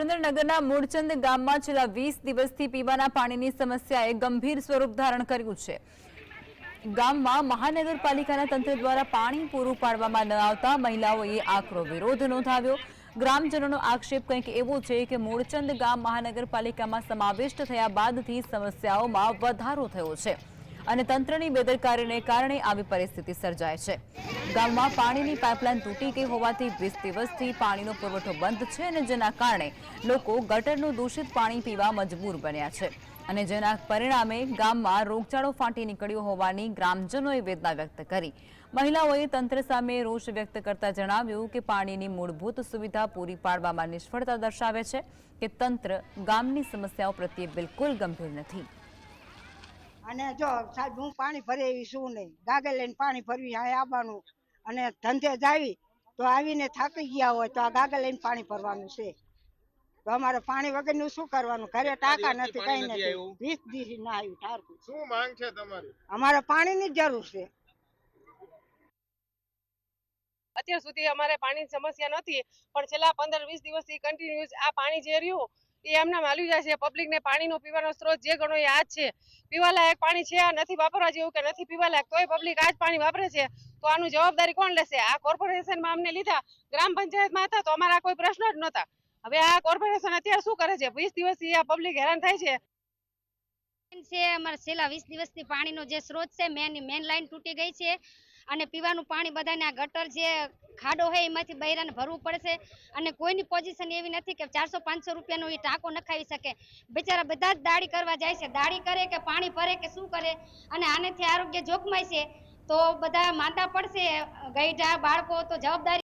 સુરેન્દ્રનગરના મૂળચંદ ગામમાં છેલ્લા વીસ દિવસથી પીવાના પાણીની સમસ્યાએ ગંભીર સ્વરૂપ ધારણ કર્યું છે. ગામમાં મહાનગરપાલિકાના તંત્ર દ્વારા પાણી પૂરું પાડવામાં ન આવતા મહિલાઓએ આકરો વિરોધ નોંધાવ્યો. ગ્રામજનોનો આક્ષેપ કંઈક એવો છે કે મૂળચંદ ગામ મહાનગરપાલિકામાં સમાવિષ્ટ થયા બાદથી સમસ્યાઓમાં વધારો થયો છે. અને તંત્રની બેદરકારીને કારણે આવી પરિસ્થિતિ સર્જાય છે. ગામમાં પાણીની પાઇપલાઇન તૂટી ગઈ હોવાથી વીસ દિવસથી પાણીનો પુરવઠો બંધ છે અને જેના કારણે લોકો ગટરનું દૂષિત પાણી પીવા મજબૂર બન્યા છે. અને જેના પરિણામે ગામમાં રોગચાળો ફાટી નીકળ્યો હોવાની ગ્રામજનોએ વેદના વ્યક્ત કરી. મહિલાઓએ તંત્ર સામે રોષ વ્યક્ત કરતા જણાવ્યું કે પાણીની મૂળભૂત સુવિધા પૂરી પાડવામાં નિષ્ફળતા દર્શાવે છે કે તંત્ર ગામની સમસ્યાઓ પ્રત્યે બિલકુલ ગંભીર નથી. અને જો સાહેબ હું પાણી ભરે એવી શું નહીં. ગાગે લઈને પાણી ભરવી અહીં આવવાનું. અને ધંધે જાવી તો આવીને થાકી ગયા હોય તો આ ગાગે લઈને પાણી ભરવાનું છે. તો અમારે પાણી વગરનું શું કરવાનું? ઘરે ટાંકા નથી કઈ પાણી નથી વીસ દિવસ ના આવ્યું ટારકું શું માંગ છે તમારી? અમારે પાણીની ની જરૂર છે. અત્યાર સુધી અમારે પાણીની સમસ્યા નથી પણ છેલ્લા પંદર વીસ દિવસથી કન્ટિન્યુઅસ આ પાણી જે રહ્યું એ એમના હાલ્યું જાય છે. પબ્લિકને પાણીનો પીવાનો સ્ત્રોત જે ગણો એ આ છે. પીવાલાયક પાણી છે આ નથી વાપરવા જેવું કે નથી પીવાલાયક, તોય પબ્લિક આ પાણી વાપરે છે. તો આનું જવાબદારી કોણ લેશે? આ કોર્પોરેશનમાં અમને લીધા. ગ્રામ પંચાયતમાં હતા તો અમારા કોઈ પ્રશ્ન જ નહોતા. હવે આ કોર્પોરેશન અત્યારે શું કરે છે? વીસ દિવસથી આ પબ્લિક હેરાન થાય છે. છે, અમારા છેલ્લા વીસ દિવસથી પાણીનો જે સ્ત્રોત છે મેન મેન લાઈન તૂટી ગઈ છે. અને પીવાનું પાણી બધાને આ ગટર જે ખાડો હોય એમાંથી બૈરાને ભરવું પડશે. અને કોઈની પોઝિશન એવી નથી કે ચારસો પાંચસો રૂપિયાનો એ ટાંકો નખાવી શકે. બિચારા બધા જ દાડી કરવા જાય છે. દાડી કરે કે પાણી ભરે કે શું કરે? અને આનેથી આરોગ્ય જોખમાય છે. તો બધા માંદા પડશે. ગઈઢા બાળકો તો જવાબદારી